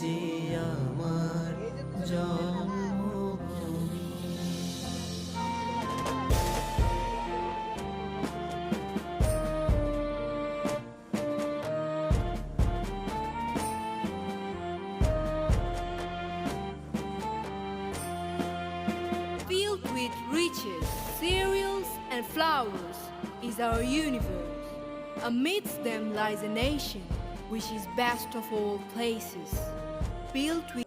যে আমার Filled with riches, cereals and flowers is our universe. Amidst them lies a nation which is best of all places, built with